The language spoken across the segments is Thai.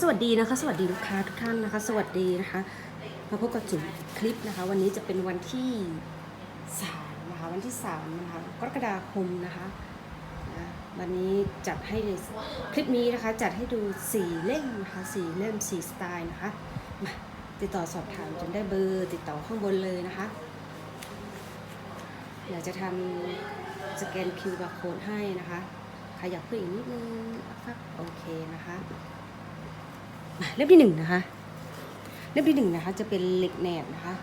สวัสดีนะคะ สวัสดีลูกค้าทุกท่านนะคะ สวัสดีนะคะ มาพบกับจุ๋มคลิปนะคะ วันนี้จะเป็นวันที่สามนะคะวันที่สามนะคะกรกฎาคมนะคะนะวันนี้จัดให้คลิปนี้นะคะจัดให้ดูสี่เล่มนะคะสี่เล่มสี่สไตล์นะคะมาติดต่อสอบถามจนได้เบอร์ ติดต่อข้างบนเลยนะคะอยากจะทำสแกน QR code ให้นะคะใครอยากเพิ่มอีกนิดนึงครับโอเคนะคะ เล่มที่หนึ่งนะคะ เล่มที่หนึ่งนะคะ จะเป็นเหล็กแหนบนะคะ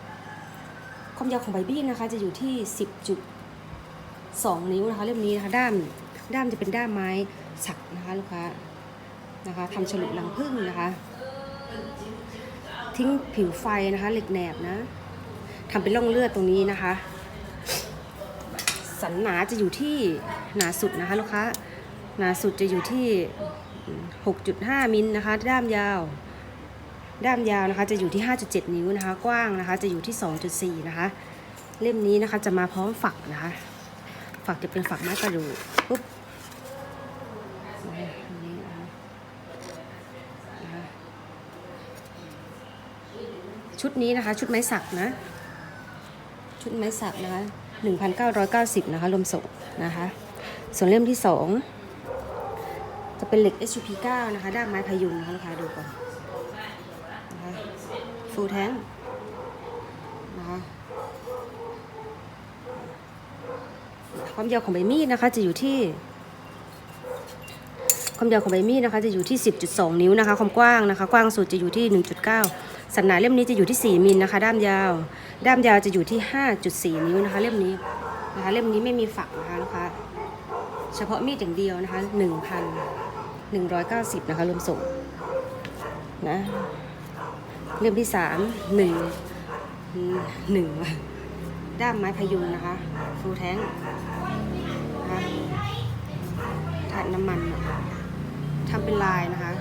ความยาวของใบบี้นะคะ จะอยู่ที่10.2นิ้วนะคะ เล่มนี้นะคะด้ามด้ามจะเป็นด้ามไม้สักนะคะลูกค้านะคะทำฉลุรังผึ้งนะคะ ทิ้งผิวไฟนะคะ เหล็กแหนบนะทำเป็นร่องเลือดตรงนี้นะคะ สันหนาจะอยู่ที่หนาสุดนะคะลูกค้าหนาสุดจะอยู่ที่ 6.5 มิลนะคะ ด้ามยาว ด้ามยาวนะคะ จะอยู่ที่ 5.7 นิ้วนะคะ กว้างนะคะ จะอยู่ที่ 2.4 นะคะ เล่มนี้นะคะจะมาพร้อมฝักนะคะ ฝักจะเป็นฝักไม้กระดูกปุ๊บชุดนี้นะคะ ชุดไม้สักนะ ชุดไม้สักนะคะ 1,990 นะคะรวมส่งนะคะ ส่วนเล่มที่ 2 จะเป็นเหล็ก SUP 9 นะคะด้ามไม้พยุงนะคะลูกค้าดูก่อนนะคะฟูลแท้งนะคะความยาวของใบมีดนะคะจะอยู่ที่ ความยาวของใบมีดนะคะจะอยู่ที่ 10.2 นิ้วนะคะ ความกว้างนะคะ กว้างสุดจะอยู่ที่ 1.9 สันหนาเล่มนี้จะอยู่ที่ 4มิลนะคะ ด้ามยาว ด้ามยาวจะอยู่ที่ 5.4 นิ้วนะคะ เล่มนี้นะคะเล่มนี้ไม่มีฝักนะคะลูกค้าเฉพาะมีดอย่างเดียวนะคะ 190 นะคะรวมส่งนะเล่มที่ 3 1 1ว่ะด้ามไม้พยุงนะคะฟูแท้งนะคะถาดน้ำมันทำเป็นลายนะคะ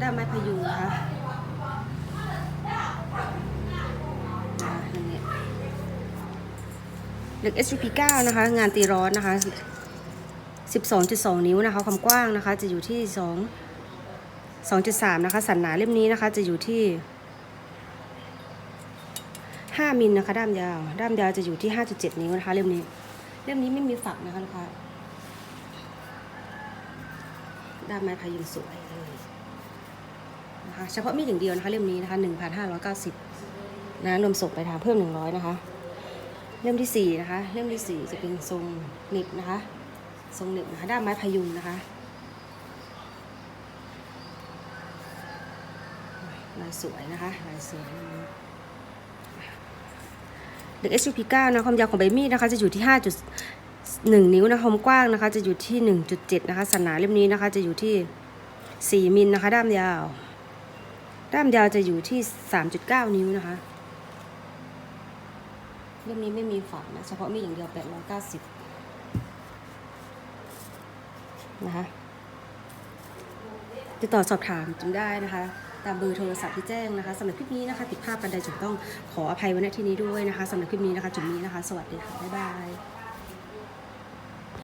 ด้ามไม้พยุงนะคะอ่านั่นเนี่ยเหล็ก SUP 9 นะคะ งานตีร้อนนะคะ 12.2 นิ้วนะคะ ความกว้างนะคะ จะอยู่ที่ 2 2.3 นะคะ สันหนาเล่มนี้นะคะ จะอยู่ที่ 5 มิลนะคะ ด้ามยาว ด้ามยาวจะอยู่ที่ 5.7 นิ้วนะคะ เล่มนี้ เล่มนี้ไม่มีฝักนะคะลูกค้าด้ามไม้พายุงสวยเลยนะคะเฉพาะมีดอย่างเดียวนะคะ เล่มนี้นะคะ1,590นะรวมส่งไปทางเพิ่ม 100 นะคะ เล่มที่ 4 นะคะ เล่มที่ 4 จะเป็นทรงหนิบนะคะ ทรงหนิบนะคะด้ามไม้พยุงนะคะลายสวยนะคะลายสวยเด็ก SUP 9 นะความยาวของใบมีดนะคะจะอยู่ที่ 5.1 นิ้วนะความกว้างนะคะจะอยู่ที่ 1.7 นะคะสันหนาเล่มนี้นะคะจะอยู่ที่ 4มิลนะคะด้ามยาว ด้ามยาวจะอยู่ที่ 3.9 นิ้วนะคะเล่มนี้ไม่มีฝักนะเฉพาะมีดอย่างเดียว 890 นะคะติดต่อสอบถามจึงได้นะคะ ตามเบอร์โทรศัพท์ที่แจ้งนะคะสำหรับคลิปนี้นะคะผิดพลาดประใดจุดต้องขออภัยไว้ณที่นี้ด้วยนะคะสำหรับคลิปนี้นะคะจุดนี้นะคะ สวัสดีค่ะบ๊ายบาย